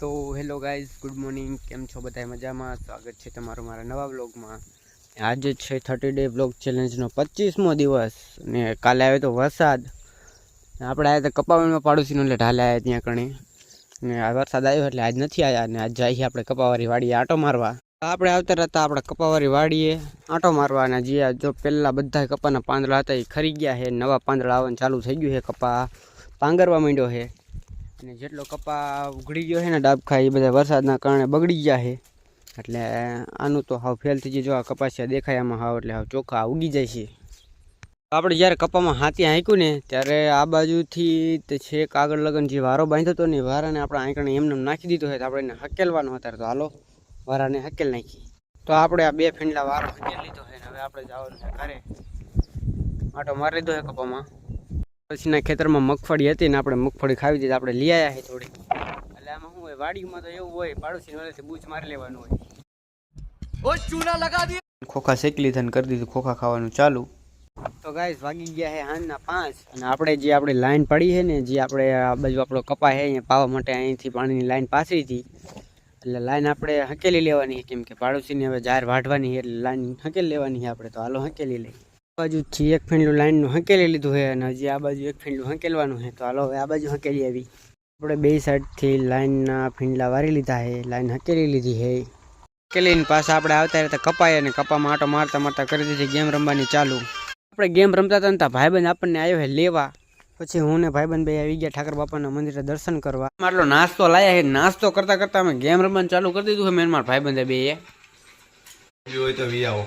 તો hello guys, good morning. કેમ છો બધા મજામાં? સ્વાગત છે તમારું મારા નવા વ્લોગમાં. આજે છે થર્ટી ડે વ્લોગ ચેલેન્જનો પચીસમો દિવસ ને કાલે આવ્યો તો વરસાદ. આપણે આવ્યા તો કપાવરમાં પાડોશીનો એટલે ઢાલે આવ્યા ત્યાં કણે. ને આ વરસાદ આવ્યો એટલે આજ નથી આવ્યા ને આજ જઈએ આપણે કપાવારી વાડીએ આંટો મારવા. આપણે આવતા રહેતા આપણે કપાવારી વાડીએ આંટો મારવા અને જે જો પહેલાં બધા કપાના પાંદડા હતા એ ખરી ગયા છે. નવા પાંદડા આવવાનું ચાલુ થઈ ગયું છે કપા. પાંગરવા માંડ્યો છે. અને જેટલો કપા ઉઘડી ગયો છે ને ડાબખા, એ બધા વરસાદના કારણે બગડી ગયા છે. એટલે આનું તો હાવ ફેલ થઈ જાય જો આ કપાસિયા દેખાય આમાં હાવ, એટલે હાવ ચોખા ઉગી જાય છે. આપણે જ્યારે કપામાં હાથી હાંક્યું ને, ત્યારે આ બાજુથી તે છેક આગળ લગન જે વારો બાંધ્યો હતો ને વારાને આપણે આંકણે એમને એમ નાખી દીધો હોય તો આપણે એને હકેલવાનો અત્યારે. તો હાલો, વારાને હકેલ નાખી તો આપણે આ બે ફેંડલા વારો હકેલ લીધો છે ને, હવે આપણે જવાનું ઘરે. આટો મારી લીધો છે કપામાં. પછીના ખેતરમાં મગફળી હતી ને આપણે મગફળી ખાવી દીધી આપણે લઈ આવ્યા છે થોડી એટલે આમાં શું હોય વાડીમાં તો એવું હોય પાડોશી વાળાથી બૂચ મારી લેવાનું હોય. ખોખા શેકલી થઈને કરી દીધું ખોખા ખાવાનું ચાલુ. તો ગાઈસ વાગી ગયા છે હાંજના પાંચ અને આપણે જે આપણે લાઈન પડી છે ને જે આપણે આ બાજુ આપણો કપા છે અહીંયા પાવા માટે અહીંથી પાણીની લાઈન પાસરી હતી. એટલે લાઈન આપણે હકેલી લેવાની છે કેમ કે પાડોશીને હવે જાહેર વાઢવાની એટલે લાઈન હકેલી લેવાની છે આપણે તો હાલો હકેલી લઈ આ બાજુથી એક ફેંડલું લાઈનનું હંકેલી લીધું છે અને હજી આ બાજુ એક ફેંડલું હંકેલવાનું છે. તો હાલો હવે આ બાજુ હંકેલી આવી. આપણે બે સાઈડથી લાઈનના ફીંડલા વારી લીધા છે. લાઈન હંકેલી લીધી છે. હકેલીને પાછા આપણે આવતા રહેતા કપાય અને કપામાં આટો મારતા મારતા કરી દીધી ગેમ રમવાની ચાલુ. આપણે ગેમ રમતા હતા ત્યાં ભાઈબંધ આપણને આવ્યો છે લેવા. પછી હું ને ભાઈબંધ ભાઈ આવી ગયા ઠાકર બાપાના મંદિરે દર્શન કરવા. આટલો નાસ્તો લાયા છે. નાસ્તો કરતા કરતા અમે ગેમ રમવાનું ચાલુ કરી દીધું છે. મેન મારા ભાઈબંધે બે હોય તો વી આવો.